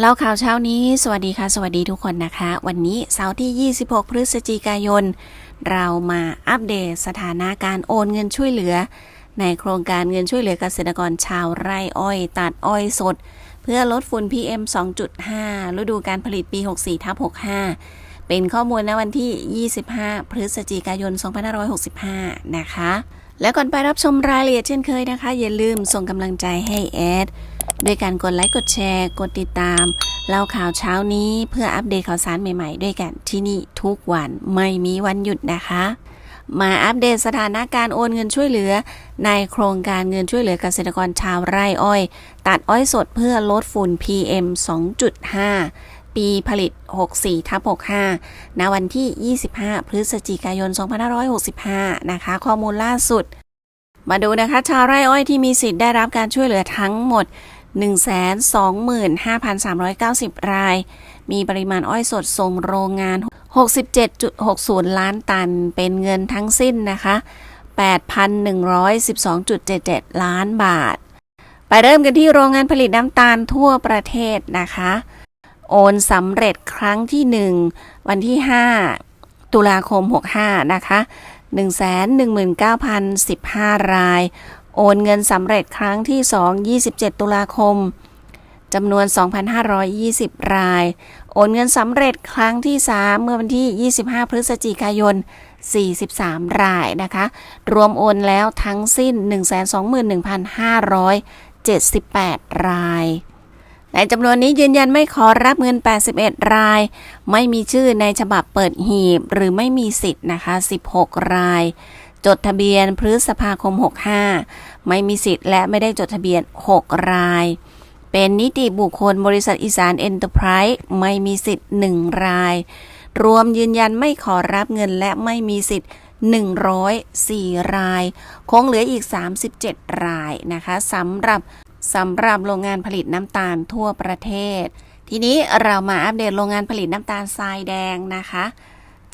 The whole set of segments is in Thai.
เล่าข่าวเช้านี้ สวัสดีค่ะ สวัสดีทุกคนนะคะ วันนี้เสาร์ที่ 26 พฤศจิกายน เรามาอัปเดตสถานะการโอนเงินช่วยเหลือ ในโครงการเงินช่วยเหลือเกษตรกรชาวไร่อ้อย ตัดอ้อยสด เพื่อลดฝุ่น PM 2.5 ฤดูการผลิตปี 64ทับ65 เป็นข้อมูลณวันที่ 25 พฤศจิกายน 2565 นะคะ และก่อนไปรับชมรายละเอียดเช่นเคยนะคะ อย่าลืมส่งกำลังใจให้แอด ด้วยการกดไลค์กดแชร์ กดติดตามเล่าข่าวเช้านี้เพื่ออัปเดตข่าวสารใหม่ๆ ด้วยกันที่นี่ทุกวันไม่มีวันหยุดนะคะ มาอัปเดตสถานการโอนเงินช่วยเหลือ ในโครงการเงินช่วยเหลือเกษตรกรชาวไร่อ้อย ตัดอ้อยสดเพื่อลดฝุ่น PM 2.5ปีผลิต 64ทับ65 ณ วันที่ 25 พฤศจิกายน 2565 นะคะ ข้อมูลล่าสุด มาดูนะคะ ชาวไร่อ้อยที่มีสิทธิ์ได้รับการช่วยเหลือทั้งหมด 125,390 ราย มีปริมาณอ้อยสดส่งโรงงาน 67.60 ล้านตัน เป็นเงินทั้งสิ้นนะคะ 8,112.77 ล้านบาท ไปเริ่มกันที่โรงงานผลิตน้ำตาลทั่วประเทศนะคะ โอนสำเร็จครั้งที่ 1 วันที่ 5 ตุลาคม 65 นะคะ 119,015 ราย โอนเงินสำเร็จครั้งที่ 2 27 ตุลาคมจำนวน 2,520 ราย โอนเงินสำเร็จครั้งที่ 3 เมื่อวันที่ 25 พฤศจิกายน 43 รายนะคะ รวมโอนแล้วทั้งสิ้น 121,578 ราย ในจำนวนนี้ยืนยันไม่ขอรับเงิน 81 ราย ไม่มีชื่อในฉบับเปิดหีบ หรือไม่มีสิทธิ์นะคะ 16 ราย จดทะเบียนพฤษภาคม 65 ไม่มีสิทธิ์และไม่ได้จดทะเบียน 6 ราย เป็นนิติบุคคลบริษัทอีสานเอ็นเตอร์ไพรส์ไม่มีสิทธิ์ 1 ราย รวมยืนยันไม่ขอรับเงินและไม่มีสิทธิ์104 ราย คงเหลืออีก 37 รายนะคะสำหรับ สำหรับโรงงานผลิตน้ำตาลทั่วประเทศ ทีนี้เรามาอัปเดตโรงงานผลิตน้ำตาลทรายแดงนะคะ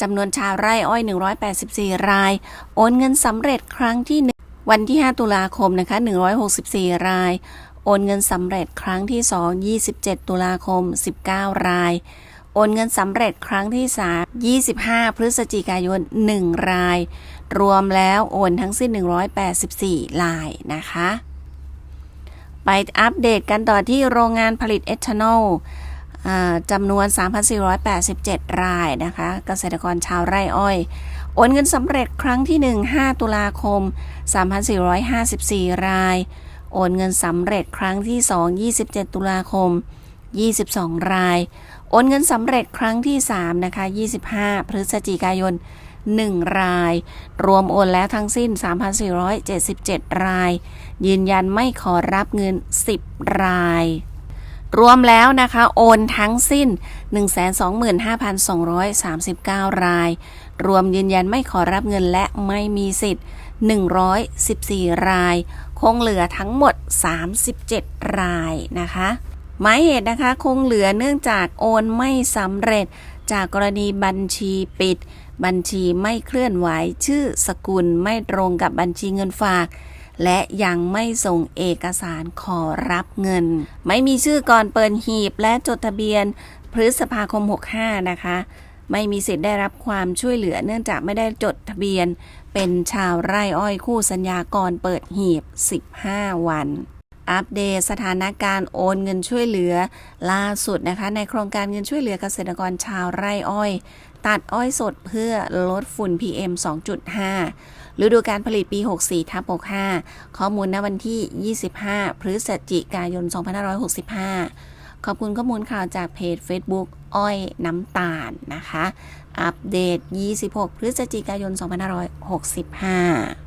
จำนวนชาวไร่อ้อย 184 ราย โอนเงินสำเร็จครั้งที่1วันที่ 5 ตุลาคมนะคะ 164 ราย โอนเงินสำเร็จครั้งที่ 2 27 ตุลาคม 19 ราย โอนเงินสำเร็จครั้งที่ 3 25 พฤศจิกายน 1 ราย รวมแล้วโอนทั้งสิ้น 184 รายนะคะ ไปอัปเดตกันต่อที่โรงงานผลิตเอทานอลจำนวน 3,487 รายนะคะเกษตรกรชาวไร่อ้อย โอนเงินสำเร็จครั้งที่ 1 5 ตุลาคม 3,454 ราย โอนเงินสำเร็จครั้งที่ 2 27 ตุลาคม 22 ราย โอนเงินสำเร็จครั้งที่ 3 นะคะ 25 พฤศจิกายน 1 ราย รวมโอนแล้วทั้งสิ้น 3,477 ราย ยืนยันไม่ขอรับเงิน 10 รายรวมแล้วนะคะ โอนทั้งสิ้น 125,239 ราย รวมยืนยันไม่ขอรับเงินและไม่มีสิทธิ์ 114 ราย คงเหลือทั้งหมด 37 รายนะคะ หมายเหตุนะคะ คงเหลือเนื่องจากโอนไม่สำเร็จ จากกรณีบัญชีปิด บัญชีไม่เคลื่อนไหวชื่อสกุลไม่ตรงกับบัญชีเงินฝาก และยังไม่ส่งเอกสารขอรับเงิน ไม่มีชื่อก่อนเปิดหีบและจดทะเบียนพฤษภาคม 65 นะคะ ไม่มีสิทธิ์ได้รับความช่วยเหลือเนื่องจากไม่ได้จดทะเบียน เป็นชาวไร่อ้อยคู่สัญญาก่อนเปิดหีบ 15 วัน อัปเดตสถานการณ์โอนเงินช่วยเหลือ ล่าสุดนะคะในโครงการเงินช่วยเหลือเกษตรกรชาวไร่อ้อย ตัดอ้อยสดเพื่อลดฝุ่น PM 2.5 ฤดูการผลิตปี 64ทับ65 ข้อมูลณวันที่ 25 พฤศจิกายน 2565 ขอบคุณข้อมูลข่าวจากเพจ Facebook อ้อยน้ำตาลนะคะ อัปเดต 26 พฤศจิกายน 2565